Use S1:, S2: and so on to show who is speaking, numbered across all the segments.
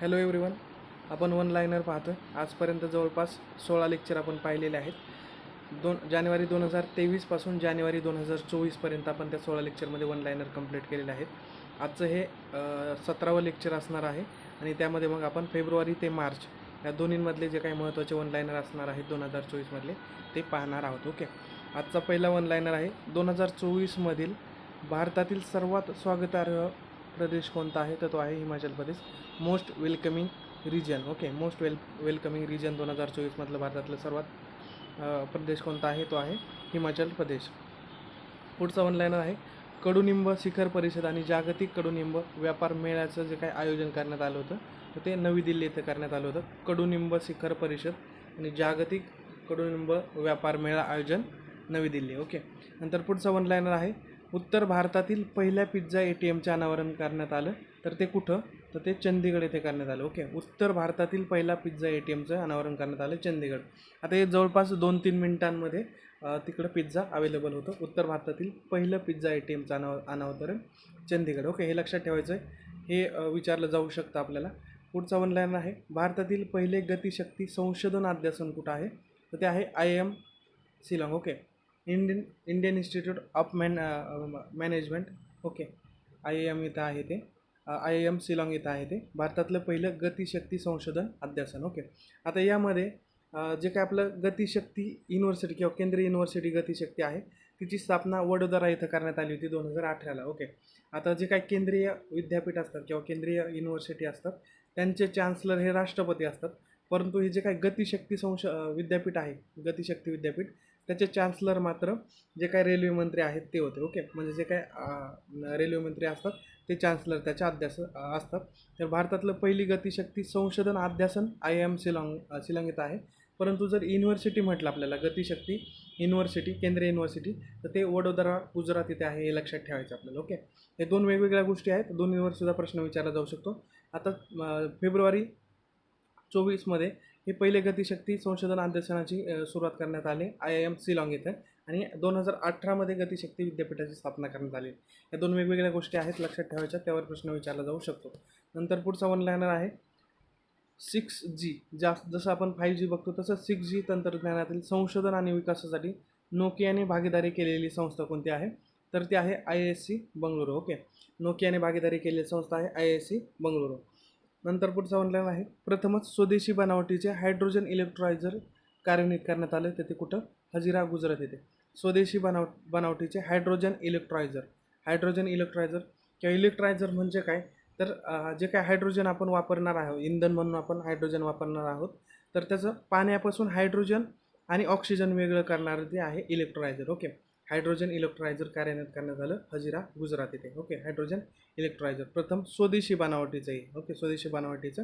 S1: Hello everyone आपण one liner पाहतो आजपर्यंत जवळपास सोळा लेक्चर आपण पाहिलेले आहेत. दोन जानेवारी दोन हजार तेवीसपासून जानेवारी दोन हजार चोवीसपर्यंत आपण त्या सोळा लेक्चरमध्ये वन लायनर कंप्लीट केलेले आहेत. आजचं हे सतरावं लेक्चर असणार आहे आणि त्यामध्ये मग आपण फेब्रुवारी ते मार्च या दोन्हींमधले जे काही महत्त्वाचे वन लायनर असणार आहेत दोन हजार चोवीसमधले ते पाहणार आहोत. ओके आजचा पहिला वन लायनर आहे. दोन हजार चोवीसमधील भारतातील सर्वात स्वागतार्ह प्रदेश कोणता आहे तर तो आहे Himachal Pradesh. Most welcoming region okay most well welcoming region दोन हजार चोवीसमधलं भारतातलं सर्वात प्रदेश कोणता आहे? तो आहे हिमाचल प्रदेश. पुढचा ऑनलाईनर आहे. कडुनिंब शिखर परिषद आणि जागतिक कडुनिंब व्यापार मेळ्याचं जे काही आयोजन करण्यात आलं होतं तर ते नवी दिल्ली येथे करण्यात आलं होतं. कडुनिंब शिखर परिषद आणि जागतिक कडुनिंब व्यापार मेळा आयोजन नवी दिल्ली. ओके नंतर पुढचा वन लायनर आहे. उत्तर भारतातील पहिल्या पिझ्झा ए टी एमचे अनावरण करण्यात आलं. तर ते कुठं? तर ते चंदीगड येथे करण्यात आलं. ओके. उत्तर भारतातील पहिला पिझ्झा ए टी एमचं अनावरण करण्यात आलं चंदीगड. आता हे जवळपास दोन तीन मिनिटांमध्ये तिकडं पिझ्झा अवेलेबल होतं. उत्तर भारतातील पहिलं पिझ्झा ए टी एमचं अनाव अनावरण चंदीगड. ओके. हे लक्षात ठेवायचं आहे हे विचारलं जाऊ शकतं आपल्याला. पुढचा वनलाईन आहे. भारतातील पहिले गतिशक्ती संशोधन अध्यासन कुठं आहे? तर ते आहे I M Shillong okay. Indian Indian institute of man management okay I M इथं आहे ते. Uh, आय एम शिलाँग इथं आहे ते. भारतातलं पहिलं गतिशक्ती संशोधन अध्यासन. ओके आता यामध्ये uh, जे काय आपलं गतिशक्ती युनिव्हर्सिटी किंवा केंद्रीय युनिव्हर्सिटी गतिशक्ती आहे तिची स्थापना वडोदरा इथं करण्यात आली होती दोन हजार अठराला. ओके आता जे काय केंद्रीय विद्यापीठ असतात किंवा केंद्रीय युनिव्हर्सिटी असतात त्यांचे चान्सलर हे राष्ट्रपती असतात. परंतु हे जे काय गतिशक्ती संश uh, विद्यापीठ आहे गतिशक्ती विद्यापीठ त्याचे चान्सलर मात्र जे काय रेल्वे मंत्री आहेत ते होते ओके म्हणजे जे काय रेल्वे मंत्री असतात ते चान्सलर त्याच्या अध्यास असतात. तर भारतातलं पहिली गतिशक्ती संशोधन अध्यासन आय एम शिलाँग अ, इथं आहे. परंतु जर युनिव्हर्सिटी म्हटलं आपल्याला गतिशक्ती युनिव्हर्सिटी केंद्रीय युनिव्हर्सिटी तर ते वडोदरा गुजरात इथे आहे हे लक्षात ठेवायचं आपल्याला ओके हे दोन वेगवेगळ्या गोष्टी आहेत दोन्हीवर सुद्धा प्रश्न विचारला जाऊ शकतो. आता फेब्रुवारी चोवीसमध्ये हे पहिले गतिशक्ती संशोधन अध्यासनाची सुरुवात करण्यात आली. आय आय एम सिलॉंग इथे आणि दोन हजार अठरामध्ये गतिशक्ती विद्यापीठाची स्थापना करण्यात आली. या दोन वेगवेगळ्या गोष्टी आहेत लक्षात ठेवायच्या. त्यावर प्रश्न विचारला जाऊ शकतो. नंतर पुढचा वन लायनर आहे. सिक्स जी जास्त जसं आपण फाईव्ह जी बघतो तसं सिक्स जी तंत्रज्ञानातील संशोधन आणि विकासासाठी नोकियाने भागीदारी केलेली संस्था कोणती आहे? तर ती आहे I S C Bengaluru. Okay. नोकियाने भागीदारी केलेली संस्था आहे आय एस सी बंगळुरू. नंतर पुढचा ऑनलाईन आहे. प्रथमच स्वदेशी बनावटीचे हायड्रोजन इलेक्ट्रोलायझर कार्यान्वित करण्यात आले. तर ते कुठं? हजिरा गुजरात येथे. स्वदेशी बनाव बनावटीचे हायड्रोजन इलेक्ट्रोलायझर हायड्रोजन इलेक्ट्रोलायझर किंवा इलेक्ट्रायझर म्हणजे काय? तर जे काय हायड्रोजन आपण वापरणार आहोत इंधन म्हणून आपण हायड्रोजन वापरणार आहोत तर त्याचं पाण्यापासून हायड्रोजन आणि ऑक्सिजन वेगळं करणारं ते आहे इलेक्ट्रोलायझर ओके हायड्रोजन इलेक्ट्रोलायझर कार्यान्वित करण्यात आलं. हजिरा गुजरात येथे ओके हायड्रोजन इलेक्ट्रायझर प्रथम स्वदेशी बनावटीचं आहे ओके स्वदेशी बनावटीचं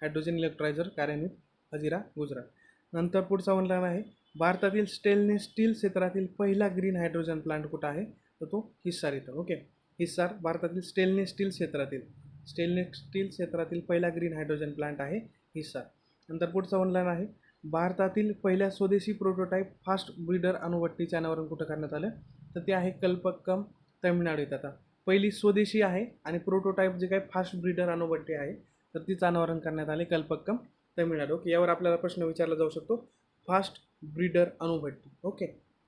S1: हायड्रोजन इलेक्ट्रायझर कार्यान्वित. हजिरा गुजरात. नंतर पुढचा ऑनलाईन आहे भारतातील स्टेनलेस स्टील क्षेत्रातील पहिला ग्रीन हायड्रोजन प्लांट कुठं आहे? तर तो हिस्सार इथं. ओके हिस्सार भारतातील स्टेलनेस स्टील क्षेत्रातील स्टेनलेस स्टील क्षेत्रातील पहिला ग्रीन हायड्रोजन प्लांट आहे हिस्सार. नंतर पुढचा ऑनलाईन आहे भारतातील पहिल्या स्वदेशी प्रोटोटाईप फास्ट ब्रीडर अणुभट्टीचे अनावरण कुठं करण्यात आलं? तर ते आहे कल्पक्कम तमिळनाडू येत आता. पहिली स्वदेशी आहे आणि प्रोटोटाईप जे काही फास्ट ब्रीडर अणुभट्टी आहे तर तिचं अनावरण करण्यात आले कल्पक्कम तमिळनाडू. ओके यावर आपल्याला प्रश्न विचारला जाऊ शकतो. फास्ट ब्रीडर अणुभट्टी ओके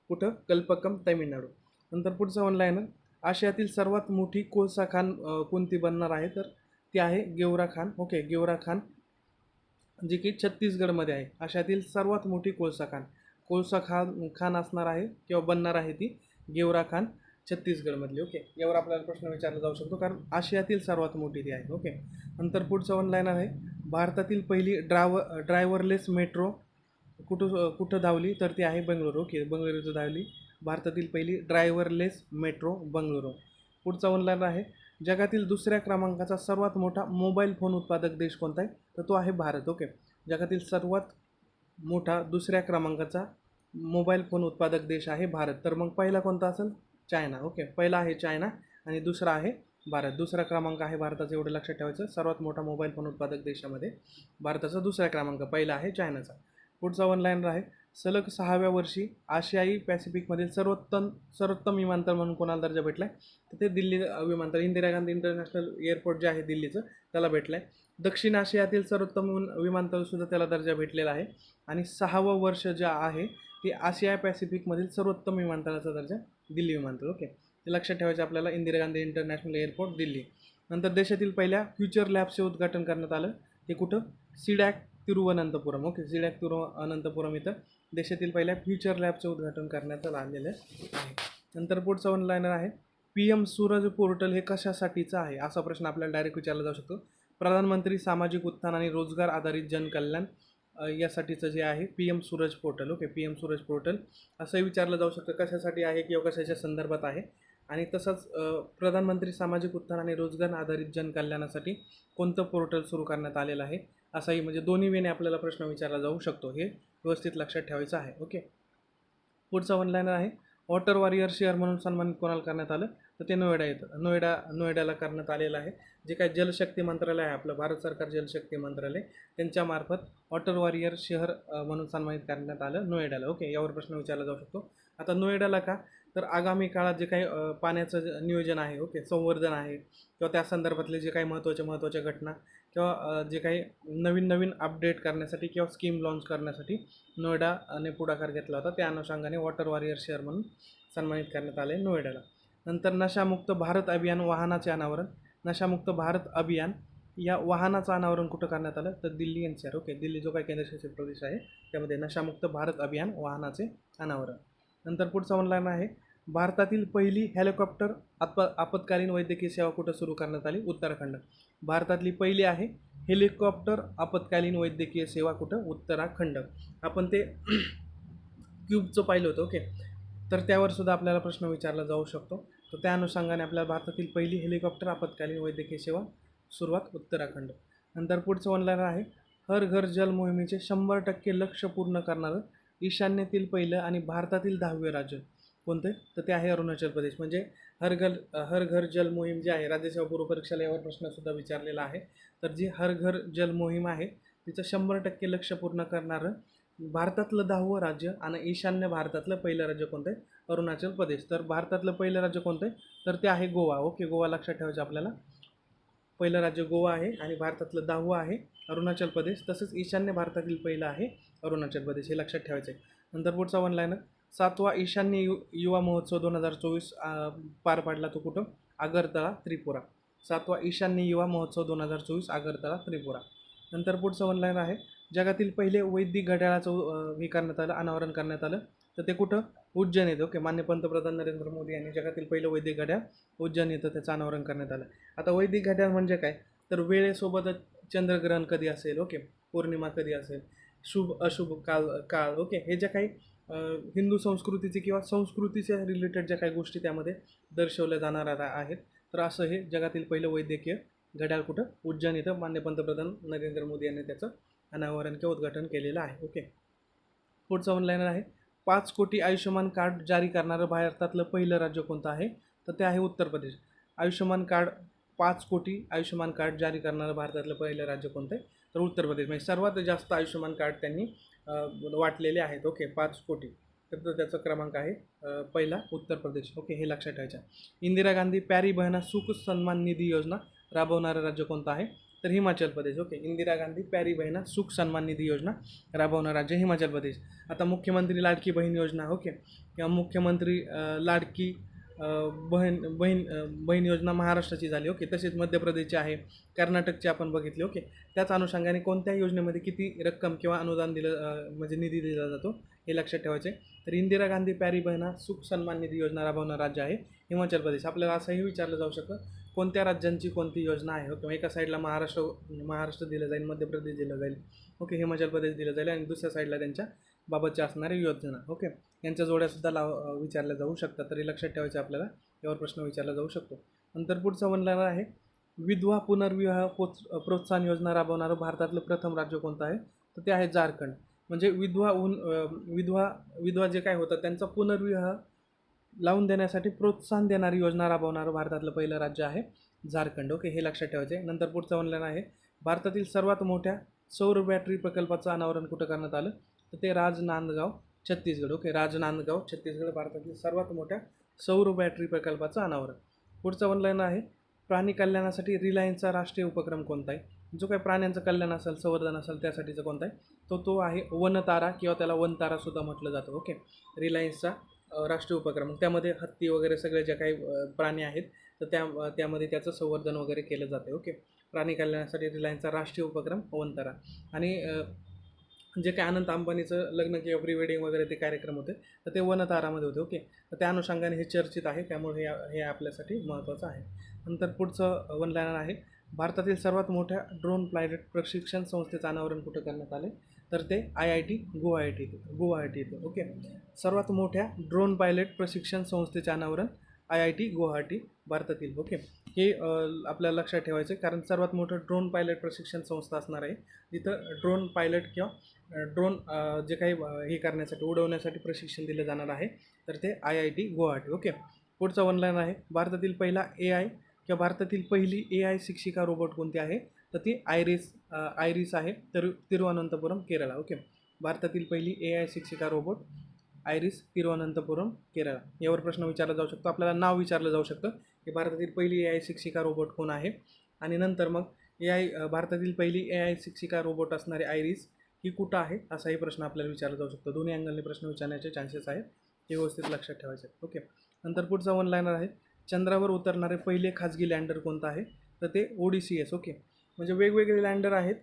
S1: कुठं? कल्पक्कम तमिळनाडू. नंतर पुढचं ऑनलाईन आशियातील सर्वात मोठी कोळसा खान कोणती बनणार आहे? तर ती आहे गेवरा खान. ओके गेवरा खान. जी की छत्तीसगडमध्ये आहे. आशियातील सर्वात मोठी कोळसा खान कोळसा खान खान असणार आहे किंवा बनणार आहे ती गेवरा खान छत्तीसगडमधली. ओके? यावर आपल्याला प्रश्न विचारला जाऊ शकतो कारण आशियातील सर्वात मोठी ती आहे. ओके? नंतर पुढचं ऑनलाईन आहे. भारतातील पहिली ड्राव ड्रायव्हरलेस मेट्रो कुठं कुठं धावली तर ती आहे बंगळुरू. ओके? बंगळुरू इथं धावली. भारतातील पहिली ड्रायव्हरलेस मेट्रो बंगळुरू. पुढचा ऑनलाईन आहे. जगातील दुसऱ्या क्रमांकाचा सर्वात मोठा मोबाईल फोन उत्पादक देश कोणता आहे? तर तो आहे भारत ओके. जगातील सर्वात मोठा दुसऱ्या क्रमांकाचा मोबाईल फोन उत्पादक देश आहे भारत. तर मग पहिला कोणता असेल? China okay. पहिला आहे चायना आणि दुसरा आहे भारत. दुसरा क्रमांक आहे भारताचा एवढं लक्षात ठेवायचं. सर्वात मोठा मोबाईल फोन उत्पादक देशामध्ये भारताचा दुसरा क्रमांक पहिला आहे चायनाचा. पुढचा ऑनलाईन आहे. सलग सहाव्या वर्षी आशियाई पॅसिफिकमधील सर्वोत्तम सर्वोत्तम विमानतळ म्हणून कोणाला दर्जा भेटला आहे तर ते दिल्ली विमानतळ इंदिरा गांधी इंटरनॅशनल एअरपोर्ट जे आहे दिल्लीचं त्याला भेटलं आहे दक्षिण आशियातील सर्वोत्तम विमानतळसुद्धा त्याला दर्जा भेटलेला आहे. आणि सहावं वर्ष जे आहे ते आशिया पॅसिफिकमधील सर्वोत्तम विमानतळाचा दर्जा दिल्ली विमानतळ ओके? ते लक्षात ठेवायचं आपल्याला इंदिरा गांधी इंटरनॅशनल एअरपोर्ट दिल्ली. नंतर देशातील पहिल्या फ्युचर लॅबचे उद्घाटन करण्यात आलं. ते कुठं? CDAC Thiruvananthapuram okay? CDAC Thiruvananthapuram इथं. देशातील पहिल्या फ्युचर लॅबचं उद्घाटन करण्यात आलेलं आहे. नंतर पुढचं ऑनलाईनर आहे. पी एम सूरज पोर्टल हे कशासाठीचं आहे? असा प्रश्न आपल्याला डायरेक्ट विचारला जाऊ शकतो. प्रधानमंत्री सामाजिक उत्थान आणि रोजगार आधारित जनकल्याण यासाठीचं जे आहे P M Suraj portal. Okay P M Suraj portal. असंही विचारलं जाऊ शकतं कशासाठी आहे किंवा कशाच्या संदर्भात आहे. आणि तसंच प्रधानमंत्री सामाजिक उत्थान आणि रोजगार आधारित जनकल्याणासाठी कोणतं पोर्टल सुरू करण्यात आलेलं आहे? असाही म्हणजे दोन्ही वेने आपल्याला प्रश्न विचारला जाऊ शकतो. हे व्यवस्थित लक्षात ठेवायचं आहे. ओके? पुढचं ऑनलाईन आहे. वॉटर वॉरियर शेअर म्हणून सन्मानित कोणाला करण्यात आलं? तर ते नोएडा येतं. नोएडा नोएडाला करण्यात आलेलं आहे. जे काही जलशक्ती मंत्रालय आहे आपलं भारत सरकार जलशक्ती मंत्रालय त्यांच्यामार्फत वॉटर वॉरियर शहर म्हणून सन्मानित करण्यात आलं नोएडाला. ओके? यावर प्रश्न विचारला जाऊ शकतो. आता नोएडाला का? तर आगामी काळात जे काही पाण्याचं जे नियोजन आहे ओके संवर्धन आहे किंवा त्या संदर्भातले जे काही महत्त्वाच्या महत्त्वाच्या घटना किंवा जे काही नवीन नवीन अपडेट करण्यासाठी किंवा स्कीम लॉन्च करण्यासाठी नोएडाने पुढाकार घेतला होता. त्या अनुषंगाने वॉटर वॉरियर शहर म्हणून सन्मानित करण्यात आले नोएडाला. नंतर नशामुक्त भारत अभियान वाहनाचे अनावरण. नशामुक्त भारत अभियान या वाहनाचं अनावरण कुठं करण्यात आलं? तर Delhi N C R okay Delhi जो काही केंद्रशासित प्रदेश आहे त्यामध्ये नशामुक्त भारत अभियान वाहनाचे अनावरण. नंतर पुढचं ऑनलाईन आहे. भारतातील पहिली हेलिकॉप्टर आप आपत्कालीन वैद्यकीय सेवा कुठं सुरू करण्यात आली? उत्तराखंड. भारतातली पहिली आहे हेलिकॉप्टर आपत्कालीन वैद्यकीय सेवा कुठं? उत्तराखंड. आपण ते क्यूबचं पाहिलं होतं ओके? तर त्यावर सुद्धा आपल्याला प्रश्न विचारला जाऊ शकतो. तर त्या अनुषंगाने आपल्या भारतातील पहिली हेलिकॉप्टर आपत्कालीन वैद्यकीय सेवा सुरुवात उत्तराखंड. नंतर पुढचं ऑनलाईन आहे हर घर जल मोहिमेचे शंभर टक्के लक्ष पूर्ण करणारं ईशान्येतील पहिलं आणि भारतातील दहावे राज्य. कोणते? तर ते आहे अरुणाचल प्रदेश. म्हणजे हर घर हर घर जल मोहीम जी आहे राज्यसेवा पूर्व परीक्षेला यावर प्रश्नसुद्धा विचारलेला आहे. तर जी हर घर जल मोहीम आहे तिचं शंभर टक्के लक्ष पूर्ण करणारं भारतातलं दहावं राज्य आणि ईशान्य भारतातलं पहिलं राज्य कोणतं आहे? अरुणाचल प्रदेश. तर भारतातलं पहिलं राज्य कोणतं आहे? तर ते आहे गोवा. ओके गोवा लक्षात ठेवायचं आपल्याला. पहिलं राज्य गोवा आहे आणि भारतातलं दहावं आहे अरुणाचल प्रदेश. तसंच ईशान्य भारतातील पहिलं आहे अरुणाचल प्रदेश हे लक्षात ठेवायचं आहे. नंतर पुढचा वन लायनर सातवा ईशान्य यु युवा महोत्सव दोन हजार चोवीस पार पाडला तो कुठं? आगरतळा त्रिपुरा. सातवा ईशान्य युवा महोत्सव दोन हजार चोवीस आगरतळा त्रिपुरा. नंतर पुढचं ऑनलाईन आहे. जगातील पहिले वैदिक घड्याळाचं हे करण्यात आलं अनावरण करण्यात आलं. तर ते कुठं? उज्जैन येतं. ओके मान्य पंतप्रधान नरेंद्र मोदी यांनी जगातील पहिलं वैदिक घड्याळ उज्जैन येतं त्याचं अनावरण करण्यात आलं. आता वैदिक घड्याळ म्हणजे काय? तर वेळेसोबतच चंद्रग्रहण कधी असेल? ओके पौर्णिमा कधी असेल? शुभ अशुभ काल काळ ओके हे ज्या काही हिंदू संस्कृतीचे किंवा संस्कृतीच्या रिलेटेड ज्या काही गोष्टी त्यामध्ये दर्शवल्या जाणार आहेत तर असं हे जगातील पहिलं वैद्यकीय घड्याळ कुठं उज्जैन इथं मान्य पंतप्रधान नरेंद्र मोदी यांनी त्याचं अनावरण किंवा उद्घाटन केलेलं आहे. ओके. पुढचं ऑनलाईनर आहे. पाच कोटी आयुष्यमान कार्ड जारी करणारं भारतातलं पहिलं राज्य कोणतं आहे? तर ते आहे उत्तर प्रदेश. आयुष्यमान कार्ड पाच कोटी आयुष्यमान कार्ड जारी करणारं भारतातलं पहिलं राज्य कोणतं आहे? तर उत्तर प्रदेश. म्हणजे सर्वात जास्त आयुष्यमान कार्ड त्यांनी वाटलेले आहेत. ओके पाच कोटी. तर त्याचा क्रमांक आहे पहिला उत्तर प्रदेश. ओके हे लक्षात ठेवायचं आहे. इंदिरा गांधी प्यारी बहना सुख सन्मान निधी योजना राबवणारं राज्य कोणतं आहे? तर हिमाचल प्रदेश. ओके इंदिरा गांधी प्यारी बहिणा सुख सन्मान निधी योजना राबवणारं राज्य हिमाचल प्रदेश. आता मुख्यमंत्री लाडकी बहीण योजना. ओके किंवा मुख्यमंत्री लाडकी बहीण बहीण बहीण योजना महाराष्ट्राची झाली ओके. तसेच मध्य प्रदेशची आहे कर्नाटकची आपण बघितली ओके. त्याच अनुषंगाने कोणत्या योजनेमध्ये किती रक्कम किंवा अनुदान दिलं म्हणजे निधी दिला जातो हे लक्षात ठेवायचे. तर इंदिरा गांधी प्यारी बहिणा सुख सन्मान निधी योजना राबवणारं राज्य आहे हिमाचल प्रदेश. आपल्याला असंही विचारलं जाऊ शकतं कोणत्या राज्यांची कोणती योजना आहे किंवा एका साईडला महाराष्ट्र महाराष्ट्र दिलं जाईल मध्य प्रदेश दिलं जाईल ओके. हिमाचल प्रदेश दिलं जाईल आणि दुसऱ्या साईडला त्यांच्या बाबतच्या असणाऱ्या योजना ओके? यांच्या जोड्यासुद्धा लाव विचारल्या जाऊ शकतात. तरी लक्षात ठेवायचे आपल्याला यावर प्रश्न विचारला जाऊ शकतो. नंतर पुढचं म्हणलं आहे विधवा पुनर्विवाह पोच प्रोत्साहन योजना राबवणारं भारतातलं प्रथम राज्य कोणतं आहे? तर ते आहे झारखंड. म्हणजे विधवा उन विधवा विधवा जे काय होतं त्यांचा पुनर्विवाह लावून देण्यासाठी प्रोत्साहन देणारी योजना राबवणारं भारतातलं पहिलं राज्य आहे झारखंड. ओके? हे लक्षात ठेवायचे. नंतर पुढचं ऑनलाईन आहे भारतातील सर्वात मोठ्या सौर बॅटरी प्रकल्पाचं अनावरण कुठं करण्यात आलं? तर ते Rajnandgaon Chhattisgarh. Okay Rajnandgaon Chhattisgarh भारतातील सर्वात मोठ्या सौर बॅटरी प्रकल्पाचं अनावरण. पुढचं ऑनलाईन आहे. प्राणी कल्याणासाठी रिलायन्सचा राष्ट्रीय उपक्रम कोणता आहे? जो काही प्राण्यांचं कल्याण असेल संवर्धन असेल त्यासाठीचा कोणता आहे? तो तो आहे वनतारा किंवा त्याला वनतारासुद्धा म्हटलं जातं. ओके रिलायन्सचा राष्ट्रीय उपक्रम. त्यामध्ये हत्ती वगैरे सगळे जे काही प्राणी आहेत तर त्या त्यामध्ये त्याचं संवर्धन वगैरे केलं जातं ओके प्राणी कल्याणासाठी रिलायन्सचा राष्ट्रीय उपक्रम वनतारा. आणि जे काय अनंत अंबानीचं लग्न किंवा प्री वेडिंग वगैरे ते कार्यक्रम होते तर ते वनतारामध्ये होते ओके. तर त्या अनुषंगाने हे चर्चित आहे त्यामुळे हे हे आपल्यासाठी महत्त्वाचं आहे. नंतर पुढचं वन लायनर आहे. भारतातील सर्वात मोठ्या ड्रोन पायलट प्रशिक्षण संस्थेचं अनावरण कुठं करण्यात आले तर ते आय आय टी गुवाहाटी इथे गुवाहाटी इथं ओके. सर्वात मोठ्या ड्रोन पायलट प्रशिक्षण संस्थेचे अनावरण आय आय टी गुवाहाटी भारतातील ओके. हे आपल्याला लक्षात ठेवायचं कारण सर्वात मोठं ड्रोन पायलट प्रशिक्षण संस्था असणार आहे जिथं ड्रोन पायलट किंवा ड्रोन जे काही हे करण्यासाठी उडवण्यासाठी प्रशिक्षण दिलं जाणार आहे तर ते I I T Guwahati okay? पुढचा ऑनलाईन आहे. भारतातील पहिला ए आय किंवा भारतातील पहिली ए आय शिक्षिका रोबोट कोणती आहे? तर ती आयरिस आयरिस आहे तर तिरुवनंतपुरम केरळा ओके? भारतातील पहिली ए आय शिक्षिका रोबोट आयरिस तिरुवनंतपुरम केरळ यावर प्रश्न विचारला जाऊ शकतो. आपल्याला नाव विचारलं जाऊ शकतं की भारतातील पहिली ए आय शिक्षिका रोबोट कोण आहे? आणि नंतर मग ए आय भारतातील पहिली ए आय शिक्षिका रोबोट असणारी आयरिस ही कुठं आहे? असाही प्रश्न आपल्याला विचारला जाऊ शकतो. दोन्ही अँगलने प्रश्न विचारण्याचे चान्सेस आहेत. हे व्यवस्थित लक्षात ठेवायचे. आहेत ओके. नंतर पुढचा वन लायनर आहे. चंद्रावर उतरणारे पहिले खाजगी लँडर कोणतं आहे? तर ते O D C S okay. म्हणजे वेगवेगळे लँडर आहेत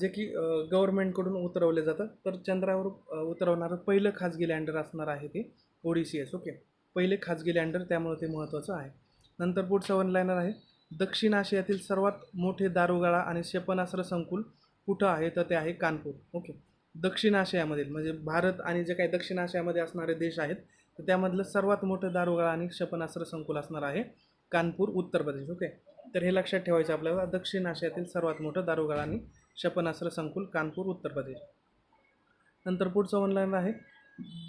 S1: जे की गव्हर्मेंटकडून उतरवले जातात. तर चंद्रावर उतरवणारं पहिलं खाजगी लँडर असणार आहे ते O D C S okay. पहिले खाजगी लँडर त्यामुळे ते महत्त्वाचं आहे. नंतर पुढचा वन लायनर आहे. दक्षिण आशियातील सर्वात मोठे दारुगाळा आणि क्षेपणास्त्र संकुल कुठं आहे तर ते आहे कानपूर. ओके. दक्षिण आशियामधील म्हणजे भारत आणि जे काही दक्षिण आशियामध्ये असणारे देश आहेत तर त्यामधलं सर्वात मोठं दारुगाळा आणि क्षेपणास्त्र संकुल असणार आहे कानपूर उत्तर प्रदेश. ओके. तर हे लक्षात ठेवायचं आपल्याला दक्षिण आशियातील सर्वात मोठं दारुगाळा आणि क्षेपणास्त्र संकुल कानपूर उत्तर प्रदेश. नंतर पुढचं ऑनलाईन आहे.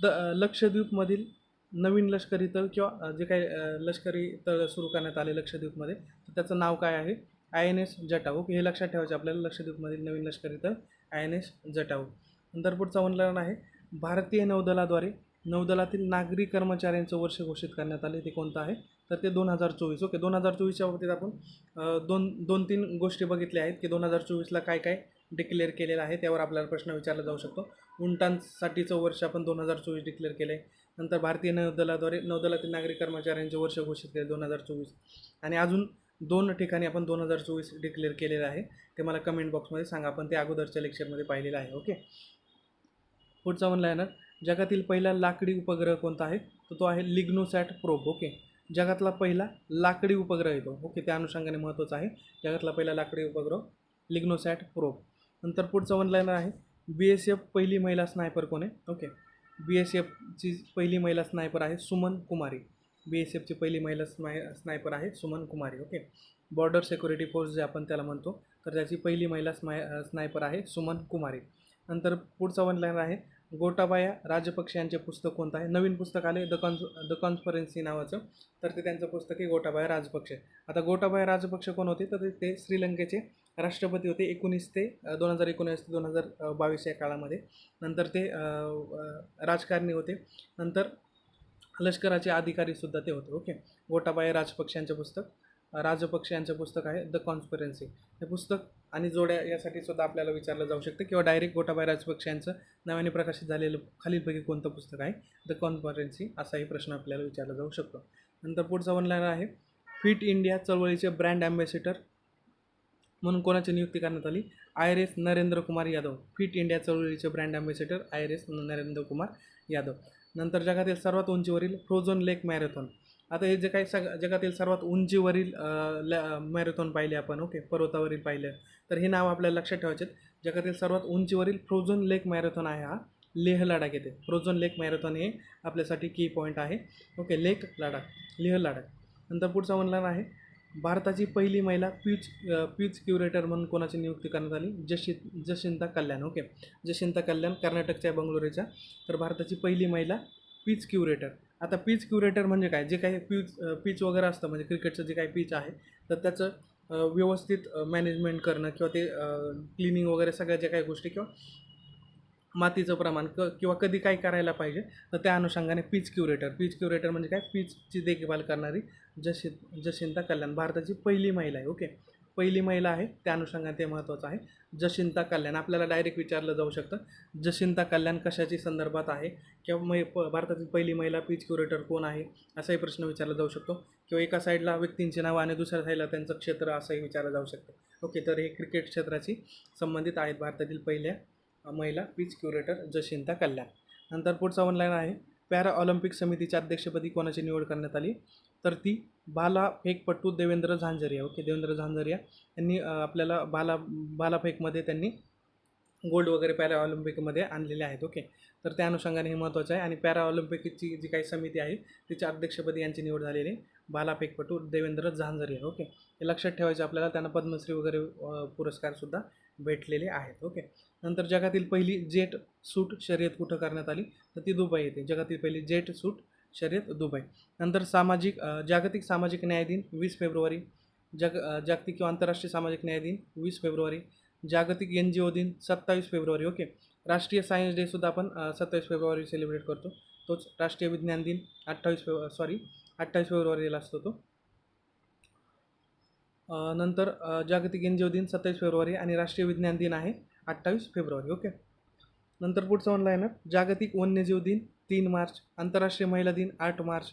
S1: द लक्षद्वीपमधील नवीन लष्करी तळ किंवा जे काही लष्करी तळ सुरू करण्यात आले लक्षद्वीपमध्ये तर त्याचं नाव काय आहे? आय एन एस जटाऊक हे लक्षात ठेवायचे आपल्याला लक्षद्वीपमधील नवीन लष्करी तळ आय एन एस जटाऊक नंतर पुढचा ऑनलाईन आहे. भारतीय नौदलाद्वारे नौदलातील नागरी कर्मचाऱ्यांचं वर्ष घोषित करण्यात आले. ते कोणतं आहे? तर ते दोन हजार चोवीस. ओके दोन हजार चोवीसच्या बाबतीत आपण दोन दोन तीन गोष्टी बघितल्या आहेत की दोन हजार चोवीसला काय काय डिक्लेअर केलेलं आहे त्यावर आपल्याला प्रश्न विचारला जाऊ शकतो. उंटांसाठीचं वर्ष आपण दोन हजार चोवीस डिक्लेअर केलं आहे नंतर भारतीय नौदलाद्वारे नौदलातील नागरी कर्मचाऱ्यांचे वर्ष घोषित केले दोन हजार चोवीस. आणि अजून दोन ठिकाणी आपण दोन हजार चोवीस डिक्लेअर केलेलं आहे. ते मला कमेंट बॉक्समध्ये सांगा. आपण ते अगोदरच्या लेक्चरमध्ये पाहिलेलं आहे. ओके पुढचा म्हणला आहे ना जगातील पहिला लाकडी उपग्रह कोणता आहे? तर तो आहे लिग्नोसॅट प्रोब. ओके जगातला पहिला लाकडी उपग्रह येतो. ओके त्या अनुषंगाने महत्त्वाचा आहे. जगातला पहिला लाकडी उपग्रह लिग्नोसॅट प्रोब. नंतर पुढचं वन लाईनर आहे. बी एस एफ पहिली महिला स्नायपर कोण आहे? ओके बी एस एफची पहिली महिला स्नायपर आहे सुमन कुमारी. बी एस एफची पहिली महिला स्नाय स्नायपर आहे Suman Kumari okay border security force जे आपण त्याला म्हणतो तर त्याची पहिली महिला स्नाय स्नायपर आहे सुमन कुमारी. नंतर पुढचा वन लाईन आहे गोटाबाया राजपक्षे यांचे पुस्तक कोणतं आहे? नवीन पुस्तक आले द कॉन्स द कॉन्फरन्सी नावाचं तर ते त्यांचं पुस्तक आहे गोटाबाया राजपक्षे. आता गोटाबाया राजपक्षे कोण होते? तर ते- ते श्रीलंकेचे राष्ट्रपती होते एकोणीस ते दोन हजार एकोणीस ते दोन हजार बावीस या काळामध्ये. नंतर ते राजकारणी होते. नंतर लष्कराचे अधिकारीसुद्धा ते होते ओके? गोटाबाया राजपक्ष यांचं पुस्तक राजपक्ष यांचं पुस्तक आहे द कॉन्स्परन्सी हे पुस्तक आणि जोड्या यासाठी सुद्धा आपल्याला विचारलं जाऊ शकतं किंवा डायरेक्ट गोटाबाई राजपक्ष यांचं नव्याने प्रकाशित झालेलं खालीलपैकी कोणतं पुस्तक आहे? द कॉन्फरन्सी असाही प्रश्न आपल्याला विचारला जाऊ शकतो. नंतर पुढचा बनलेला आहे फिट इंडिया चळवळीचे ब्रँड ॲम्बॅसिडर म्हणून कोणाची नियुक्ती करण्यात आली? I R S Narendra Kumar Yadav. Fit India चळवळीचे brand ambassador I R S Narendra Kumar Yadav. नंतर जगातील सर्वात उंचीवरील फ्रोझन लेक मॅरेथॉन आता हे जे काही सग जगातील सर्वात उंचीवरील मॅरेथॉन पाहिले आपण ओके पर्वतावरील पाहिलं. तर हे नाव आपल्याला लक्षात ठेवायचे आहेत. जगातील सर्वात उंचीवरील फ्रोझन लेक मॅरेथॉन आहे हा. लेह लडाख येथे. फ्रोझन लेक मॅरेथॉन हे आपल्यासाठी की पॉईंट आहे. ओके लेक लडाख. लेह लडाख. नंतर पुढचा म्हणणार आहे. भारताची पहिली महिला पीच पीच क्युरेटर म्हणून कोणाची नियुक्ती करण्यात आली? जशी जशिंता कल्याण ओके. जशिंता कल्याण कर्नाटकच्या बंगलोरेच्या. तर भारताची पहिली महिला पीच क्युरेटर. आता पीच क्युरेटर म्हणजे काय? जे काही पीच पीच वगैरे असतं म्हणजे क्रिकेटचं जे काही पीच आहे तर त्याचं व्यवस्थित मॅनेजमेंट करणं किंवा ते क्लिनिंग वगैरे सगळ्या ज्या काही गोष्टी किंवा मातीचं प्रमाण क किंवा कधी काय करायला पाहिजे तर त्या अनुषंगाने पीच क्युरेटर. पीच क्युरेटर म्हणजे काय? पीचची देखभाल करणारी जशी जशिंता कल्याण भारताची पहिली महिला आहे ओके? पहिली महिला आहे त्या अनुषंगाने ते महत्त्वाचं आहे. जशिंता कल्याण आपल्याला डायरेक्ट विचारलं जाऊ शकतं. जशिंता कल्याण कशाची संदर्भात आहे? किंवा मै प भारतातील पहिली महिला पीच क्युरेटर कोण आहे? असाही प्रश्न विचारला जाऊ शकतो. किंवा एका साईडला व्यक्तींची नावं आणि दुसऱ्या साईडला त्यांचं क्षेत्र असंही विचारलं जाऊ शकतं. ओके तर हे क्रिकेट क्षेत्राशी संबंधित आहेत भारतातील पहिल्या महिला पीच क्युरेटर जशिंता कल्याण. नंतर पुढचा ऑनलाईन आहे पॅरा ऑलिम्पिक समितीच्या अध्यक्षपदी कोणाची निवड करण्यात आली? तर ती भालाफेकपटू देवेंद्र झांझरिया. ओके देवेंद्र झांझरिया. यांनी आपल्याला भाला भालाफेकमध्ये त्यांनी गोल्ड वगैरे पॅरा ऑलिम्पिकमध्ये आणलेले आहेत. ओके तर त्या अनुषंगाने हे महत्त्वाचं आहे. आणि पॅरा ऑलिम्पिकची जी काही समिती आहे तिच्या अध्यक्षपदी यांची निवड झालेली आहे भालाफेकपटू देवेंद्र झांझरिया. ओके हे लक्षात ठेवायचं आपल्याला. त्यांना पद्मश्री वगैरे पुरस्कारसुद्धा भेटलेले आहेत. ओके नंतर जगातील पहिली जेट सूट शर्यत कुठं करण्यात आली? तर ती दुबई येते. जगातील पहिली जेट सूट शर्यत दुबई. नंतर सामाजिक जागतिक सामाजिक न्याय दिन वीस फेब्रुवारी जग जागतिक किंवा आंतरराष्ट्रीय सामाजिक न्याय दिन वीस फेब्रुवारी जागतिक एन जी ओ दिन सत्तावीस फेब्रुवारी. ओके. राष्ट्रीय सायन्स डे सुद्धा आपण सत्तावीस फेब्रुवारी सेलिब्रेट करतो. तोच राष्ट्रीय विज्ञान दिन अठ्ठावीस फेब्रु सॉरी अठ्ठावीस फेब्रुवारीला असतो तो. नंतर जागतिक एन जी ओ दिन सत्तावीस फेब्रुवारी आणि राष्ट्रीय विज्ञान दिन आहे. अठ्ठावीस फेब्रुवारी ओके. नंतर पुढचं ऑनलाईन जागतिक वन्यजीव दिन तीन मार्च. आंतरराष्ट्रीय महिला दिन आठ मार्च.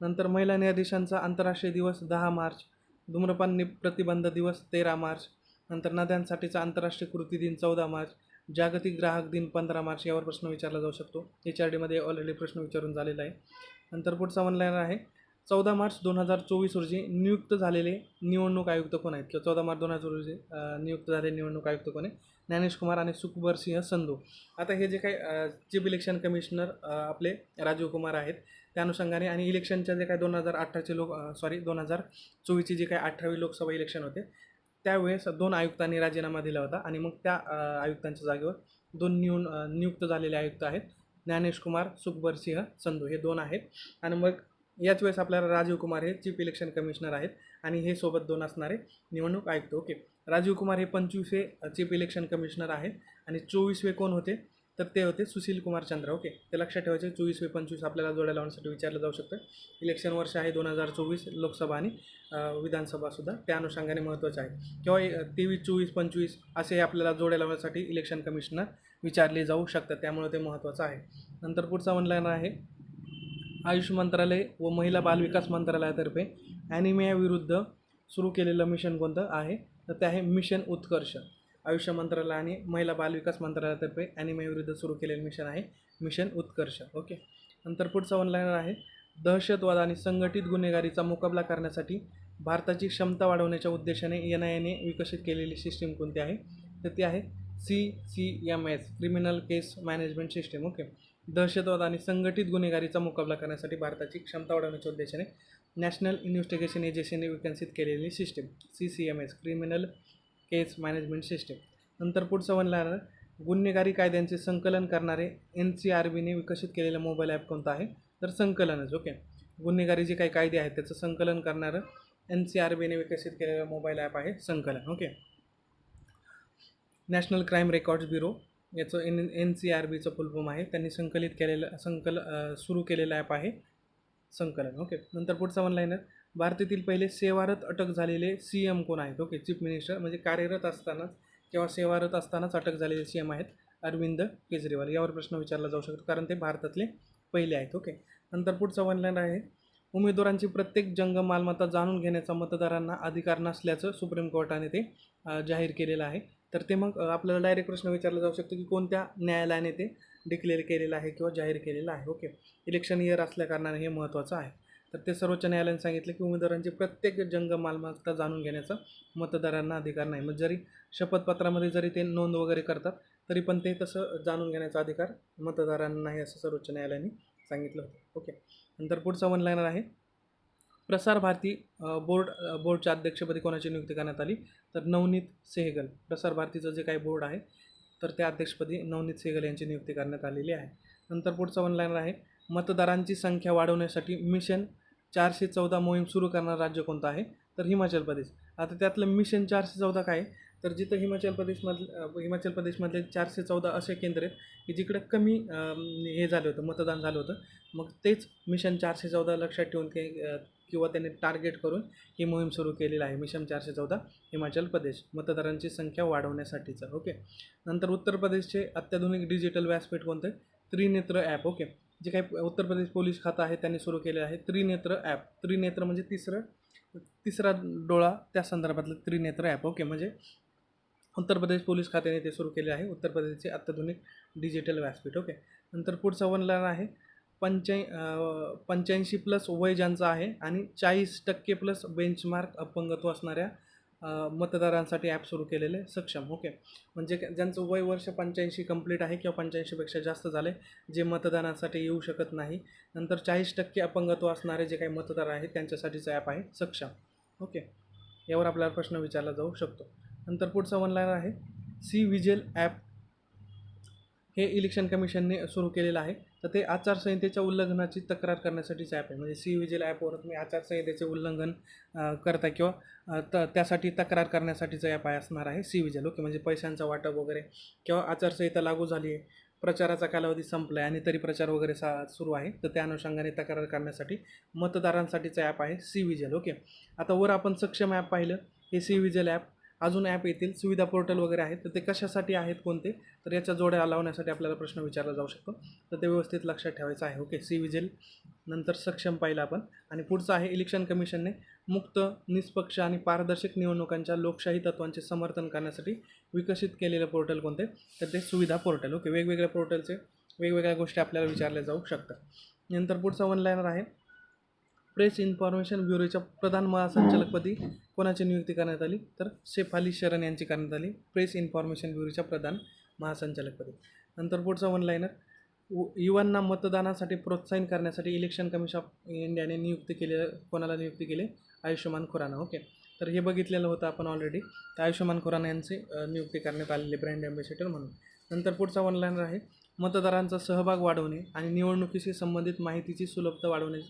S1: नंतर महिला न्यायाधीशांचा आंतरराष्ट्रीय दिवस दहा मार्च. धूम्रपान नि प्रतिबंध दिवस तेरा मार्च. नंतर नद्यांसाठीचा आंतरराष्ट्रीय कृती दिन चौदा मार्च. जागतिक ग्राहक दिन पंधरा मार्च यावर प्रश्न विचारला जाऊ शकतो. एच आर डीमध्ये ऑलरेडी प्रश्न विचारून झालेला आहे. नंतर पुढचा ऑनलाईन आहे चौदा मार्च दोन हजार चोवीस रोजी नियुक्त झालेले निवडणूक आयुक्त कोण आहेत? किंवा चौदा मार्च दोन हजार रोजी नियुक्त झालेले निवडणूक आयुक्त कोण आहे? ज्ञानेश कुमार आणि सुखबर सिंह संधू. आता हे जे काही चीफ इलेक्शन कमिशनर आपले राजीव कुमार आहेत त्या अनुषंगाने आणि इलेक्शनच्या जे काही दोन हजार अठराचे लोक सॉरी दोन हजार चोवीसची जे काही अठरावी लोकसभा इलेक्शन होते त्यावेळेस दोन आयुक्तांनी राजीनामा दिला होता आणि मग त्या आयुक्तांच्या जागेवर दोन नियुन नियुक्त झालेले आयुक्त आहेत ज्ञानेश कुमार सुखबर सिंह संधू हे दोन आहेत. आणि मग याच वेळेस आपल्याला राजीव कुमार हे चीफ इलेक्शन कमिशनर आहेत आणि हे सोबत दोन असणारे निवडणूक आयुक्त ओके. राजीव कुमार हे पंचवीसवे चीफ इलेक्शन कमिशनर आहेत आणि चोवीसवे कोण होते? तर ते होते सुशील कुमार चंद्र ओके? ते लक्षात ठेवायचे चोवीसवे पंचवीस आपल्याला जोड्या लावण्यासाठी विचारलं जाऊ शकतं. इलेक्शन वर्ष आहे दोन हजार चोवीस लोकसभा आणि विधानसभासुद्धा त्या अनुषंगाने महत्त्वाचं आहे किंवा तेवीस चोवीस पंचवीस असे आपल्याला जोड्या लावण्यासाठी इलेक्शन कमिशनर विचारले जाऊ शकतात. त्यामुळे ते महत्त्वाचं आहे. नंतर पुढचा म्हणलं आहे आयुष मंत्रालय व महिला बालविकास मंत्रालयातर्फे ॲनिमिया विरुद्ध सुरू केलेलं मिशन कोणतं आहे? तर ते आहे मिशन उत्कर्ष. आयुष्य मंत्रालय आणि महिला बालविकास मंत्रालयातर्फे ॲनिमिया सुरू केलेलं मिशन आहे मिशन उत्कर्ष. ओके नंतर पुढचा ऑनलाईनर आहे दहशतवाद आणि संघटित गुन्हेगारीचा मुकाबला करण्यासाठी भारताची क्षमता वाढवण्याच्या उद्देशाने एन आय एने विकसित केलेली सिस्टीम कोणती आहे? तर ती आहे C C M S criminal case management system okay दहशतवाद आणि संघटित गुन्हेगारीचा मुकाबला करण्यासाठी भारताची क्षमता वाढवण्याच्या उद्देशाने नॅशनल इन्व्हेस्टिगेशन एजन्सीने विकसित केलेली system C C M S criminal case management system. नंतर पुढचं म्हणलं गुन्हेगारी कायद्यांचे संकलन करणारे एन सी आर बीने विकसित केलेलं मोबाईल ॲप कोणतं आहे? तर संकलनच ओके. गुन्हेगारी जे काही कायदे आहेत त्याचं संकलन करणारं एन सी आर बीने विकसित केलेलं मोबाईल ॲप आहे संकलन okay. National crime records bureau याचं एन एन सी आर बीचं फुलफॉर्म आहे. त्यांनी संकलित केलेलं संकल सुरू केलेलं ॲप आहे संकलन. ओके नंतर पुढचा ऑनलाईन भारतातील पहिले सेवारत अटक झालेले सी एम कोण आहेत? ओके चीफ मिनिस्टर म्हणजे कार्यरत असतानाच किंवा सेवारत असतानाच अटक झालेले सी एम आहेत अरविंद केजरीवाल. यावर प्रश्न विचारला जाऊ शकतो कारण ते भारतातले पहिले आहेत. ओके नंतर पुढचा ऑनलाईन आहे. उमेदवारांची प्रत्येक जंग मालमत्ता जाणून घेण्याचा मतदारांना अधिकार नसल्याचं सुप्रीम कोर्टाने ते जाहीर केलेलं आहे. तर ते मग आपल्याला डायरेक्ट प्रश्न विचारला जाऊ शकतो की कोणत्या न्यायालयाने ते डिक्लेअर केलेलं आहे किंवा जाहीर केलेलं आहे. ओके इलेक्शन इयर असल्याकारणाने हे महत्त्वाचं आहे. तर ते सर्वोच्च न्यायालयाने सांगितलं की उमेदवारांची प्रत्येक जंग मालमत्ता जाणून घेण्याचा मतदारांना अधिकार नाही. मग जरी शपथपत्रामध्ये जरी ते नोंद वगैरे करतात तरी पण ते तसं जाणून घेण्याचा अधिकार मतदारांना नाही असं सर्वोच्च न्यायालयाने सांगितलं होतं. ओके नंतर पुढचा वन लाईनर आहे. प्रसार भारती बोर्ड बोर्डच्या अध्यक्षपदी कोणाची नियुक्ती करण्यात आली? तर नवनीत सेहगल. प्रसार भारतीचं जे काही बोर्ड आहे तर त्या अध्यक्षपदी नवनीत सेहगल यांची नियुक्ती करण्यात आलेली आहे. नंतर पुढचा ऑनलाईन आहे मतदारांची संख्या वाढवण्यासाठी मिशन चारशे चौदा मोहीम सुरू करणारं राज्य कोणतं आहे? तर हिमाचल प्रदेश. आता त्यातलं मिशन चारशे चौदा काय आहे? तर जिथं हिमाचल प्रदेशमधलं हिमाचल प्रदेशमधले चारशे चौदा असे केंद्र आहेत की जिकडं कमी हे झालं होतं मतदान झालं होतं मग तेच मिशन चारशे चौदा लक्षात ठेवून ते किंवा त्यांनी टार्गेट करून ही मोहीम सुरू केलेली आहे. मिशन चारशे चौदा हिमाचल प्रदेश मतदारांची संख्या वाढवण्यासाठीचं ओके? नंतर उत्तर प्रदेशचे अत्याधुनिक डिजिटल व्यासपीठ कोणतं त्रिनेत्र ॲप ओके? जे काही उत्तर प्रदेश पोलीस खातं आहे त्यांनी सुरू केले आहे त्रिनेत्र ॲप. त्रिनेत्र म्हणजे तिसरं तिसरा डोळा त्या संदर्भातलं त्रिनेत्र ॲप ओके? म्हणजे उत्तर प्रदेश पोलीस खात्याने ते सुरू केले आहे. उत्तर प्रदेशचे अत्याधुनिक डिजिटल व्यासपीठ ओके. नंतर पुढचा वनलाईन आहे. पंच्या पंच्याऐंशी प्लस वय ज्यांचं आहे आणि चाळीस टक्के प्लस बेंचमार्क अपंगत्व असणाऱ्या मतदारांसाठी ॲप सुरू केलेले सक्षम ओके. म्हणजे ज्यांचं वय वर्ष पंच्याऐंशी कंप्लीट आहे किंवा पंच्याऐंशीपेक्षा जास्त झाले जे मतदानासाठी येऊ शकत नाही. नंतर चाळीस टक्के अपंगत्व असणारे जे काही मतदार आहेत त्यांच्यासाठीचं ॲप आहे सक्षम ओके. यावर आपल्याला प्रश्न विचारला जाऊ शकतो. नंतर पुढचा वनलाईन आहे. सी विजेल ॲप हे इलेक्शन कमिशनने सुरू केलेलं आहे. तर ते आचारसंहितेच्या उल्लंघनाची तक्रार करण्यासाठीच ॲप आहे. म्हणजे सी विजेल ॲपवर तुम्ही आचारसंहितेचे उल्लंघन करता किंवा त त्यासाठी तक्रार करण्यासाठीचं ॲप आहे असणार आहे सी विजेल ओके म्हणजे पैशांचं वाटप वगैरे किंवा आचारसंहिता लागू झाली आहे प्रचाराचा कालावधी संपला आहे आणि तरी प्रचार वगैरे सा सुरू आहे. तर त्या अनुषंगाने तक्रार करण्यासाठी मतदारांसाठीचं ॲप आहे सी विजेल ओके आता वर आपण सक्षम ॲप पाहिलं. हे सी विजेल ॲप अजून ॲप येतील. सुविधा पोर्टल वगैरे आहेत. तर ते कशासाठी आहेत कोणते? तर याच्या जोड्या लावण्यासाठी आपल्याला प्रश्न विचारला जाऊ शकतो. तर ते व्यवस्थित लक्षात ठेवायचं आहे. ओके सी विजेल नंतर सक्षम पाहिलं आपण. आणि पुढचं आहे इलेक्शन कमिशनने मुक्त निष्पक्ष आणि पारदर्शक निवडणुकांच्या लोकशाही तत्वांचे समर्थन करण्यासाठी विकसित केलेलं पोर्टल कोणते? तर ते सुविधा पोर्टल ओके वेगवेगळ्या पोर्टलचे वेगवेगळ्या गोष्टी आपल्याला विचारल्या जाऊ शकतात. नंतर पुढचा वन लाईनर आहे. प्रेस इन्फॉर्मेशन ब्युरोच्या प्रधान महासंचालकपदी कोणाची नियुक्ती करण्यात आली? तर शेफाली शरण यांची करण्यात आली. प्रेस इन्फॉर्मेशन ब्युरोच्या प्रधान महासंचालकपदी. नंतर पुढचा वन लाईनर युवांना मतदानासाठी प्रोत्साहन करण्यासाठी इलेक्शन कमिशन ऑफ इंडियाने नियुक्ती केलेलं कोणाला नियुक्ती केली? आयुष्यमान खुराना. ओके तर हे बघितलेलं होतं आपण ऑलरेडी तर आयुष्यमान खुराना यांची नियुक्ती करण्यात आलेली ब्रँड ॲम्बॅसेडर म्हणून. नंतर पुढचा वन लाईनर आहे. मतदारांचा सहभाग वाढवणे आणि निवडणुकीशी संबंधित माहितीची सुलभता वाढवणे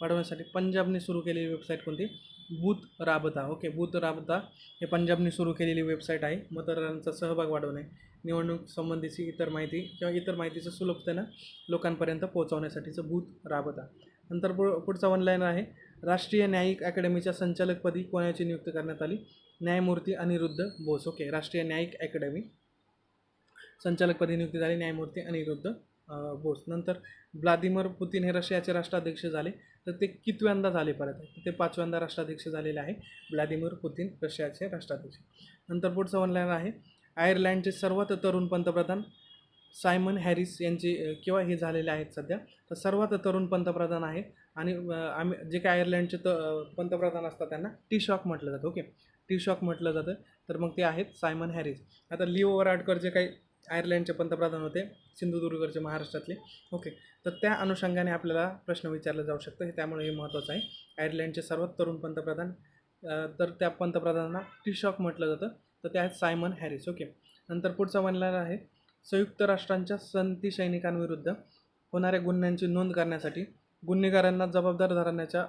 S1: वाढवण्यासाठी पंजाबने सुरू केलेली वेबसाईट कोणती? बूथ राबता. ओके बूथ राबता हे पंजाबने सुरू केलेली वेबसाईट आहे. मतदारांचा सहभाग वाढवणे निवडणूक संबंधीची इतर माहिती किंवा इतर माहितीचं सुलभतेनं लोकांपर्यंत पोहोचवण्यासाठीचं बूथ राबता. नंतर पुढ पुढचा ऑनलाईन आहे. राष्ट्रीय न्यायिक अकॅडमीच्या संचालकपदी कोणाची नियुक्ती करण्यात आली. न्यायमूर्ती अनिरुद्ध बोस. ओके राष्ट्रीय न्यायिक अकॅडमी संचालकपदी नियुक्ती झाली. न्यायमूर्ती अनिरुद्ध बोस. नंतर व्लादिमीर पुतीन हे रशियाचे राष्ट्राध्यक्ष झाले. तर ते कितव्यांदा झाले परत? ते पाचव्यांदा राष्ट्राध्यक्ष झालेले आहे. व्लादिमीर पुतीन रशियाचे राष्ट्राध्यक्ष. नंतर पुढचं ऑनलाईन आहे आयर्लंडचे सर्वात तरुण पंतप्रधान सायमन हॅरिस यांचे किंवा हे झालेले आहेत सध्या. तर सर्वात तरुण पंतप्रधान आहे आणि आम्ही जे काय आयर्लंडचे त पंतप्रधान असतात त्यांना टी शॉक म्हटलं जातं ओके? टी शॉक म्हटलं जातं. तर मग ते आहेत सायमन हॅरिस. आता लिओ वराडकर जे काही आयर्लंडचे पंतप्रधान होते सिंधुदुर्गचे महाराष्ट्रातले. ओके. तर त्या अनुषंगाने आपल्याला प्रश्न विचारला जाऊ शकतो हे त्यामुळे हे महत्त्वाचं आहे. आयर्लंडचे सर्वात तरुण पंतप्रधान तर त्या पंतप्रधानांना टी शॉक म्हटलं जातं. तर ते आहेत सायमन हॅरिस. ओके. नंतर पुढचा म्हणलेला आहे संयुक्त राष्ट्रांच्या संती सैनिकांविरुद्ध होणाऱ्या गुन्ह्यांची नोंद करण्यासाठी गुन्हेगारांना जबाबदार धरण्याच्या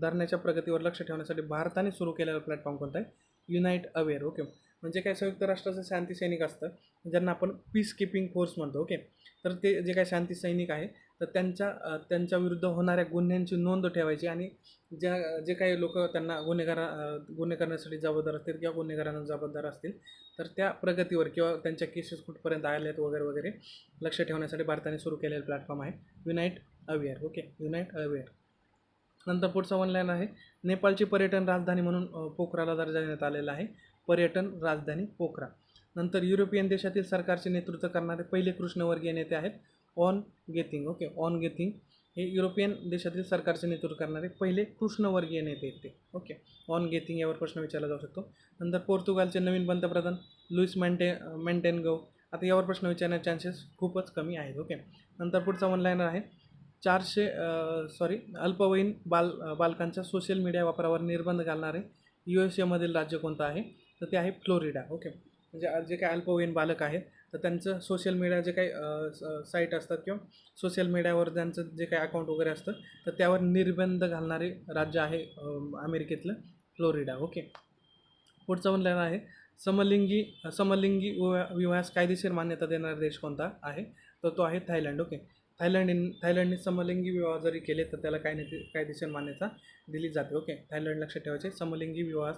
S1: धरण्याच्या प्रगतीवर लक्ष ठेवण्यासाठी भारताने सुरू केलेला प्लॅटफॉर्म कोणता आहे? Unite aware. ओके. म्हणजे काय संयुक्त राष्ट्राचं शांती सैनिक असतं. ज्यांना आपण पीस किपिंग फोर्स म्हणतो ओके तर ते जे काय शांती सैनिक आहे तर त्यांच्या त्यांच्या विरुद्ध होणाऱ्या गुन्ह्यांची नोंद ठेवायची आणि ज्या जे काही लोक त्यांना गुन्हेगार गुन्हे करण्यासाठी जबाबदार असतील किंवा गुन्हेगारांना जबाबदार असतील तर त्या प्रगतीवर किंवा त्यांच्या केसेस कुठपर्यंत आले आहेत वगैरे वगैरे लक्ष ठेवण्यासाठी भारताने सुरू केलेलं प्लॅटफॉर्म आहे unite aware okay unite aware नंतर पुढचा ऑनलाईन आहे. नेपाळची पर्यटन राजधानी म्हणून पोखराला दर्जा देण्यात आलेला आहे. पर्यटन राजधानी पोखरा. नंतर युरोपियन देशातील सरकारचे नेतृत्व करणारे पहिले कृष्णवर्गीय नेते आहेत Vaughan Gething. Okay Vaughan Gething. हे युरोपियन देशातील सरकारचे नेतृत्व करणारे पहिले कृष्णवर्गीय नेते आहेत ते. ओके ऑन गेथिंग यावर प्रश्न विचारला जाऊ शकतो. नंतर पोर्तुगालचे नवीन पंतप्रधान लुईस मेंटे मेंटेनगो. आता यावर प्रश्न विचारण्याचे चान्सेस खूपच कमी आहेत. ओके नंतर पुढचा ऑनलाईनर आहे. चारशे सॉरी अल्पवयीन बाल बालकांच्या सोशल मीडिया वापरावर निर्बंध घालणारे यू एस एमधील राज्य कोणतं आहे? तर ते आहे फ्लोरिडा ओके. म्हणजे जे काही अल्पवयीन बालक आहेत तर त्यांचं सोशल मीडिया जे काही साईट असतात किंवा सोशल मीडियावर त्यांचं जे काही अकाउंट वगैरे असतं तर त्यावर निर्बंध घालणारे राज्य आहे अमेरिकेतलं फ्लोरिडा ओके. पुढचं म्हणलं आहे समलिंगी समलिंगी विवा- विवाहास कायदेशीर मान्यता देणारा देश कोणता आहे? तर तो आहे थायलंड ओके. थायलंड इन थायलंडने समलिंगी विवाह जरी केले तर त्याला काय कायदेशीर मान्यता दिली जाते ओके. थायलंड लक्षात ठेवायचे समलिंगी विवाह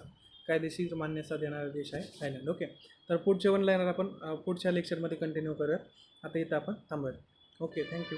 S1: कायदेशीर मान्यता देणारा देश आहे थायलंड. ओके तर पुढचे वन लाईनर आपण पुढच्या लेक्चरमध्ये कंटिन्यू करूयात. आता इथं आपण थांबूयात. Okay thank you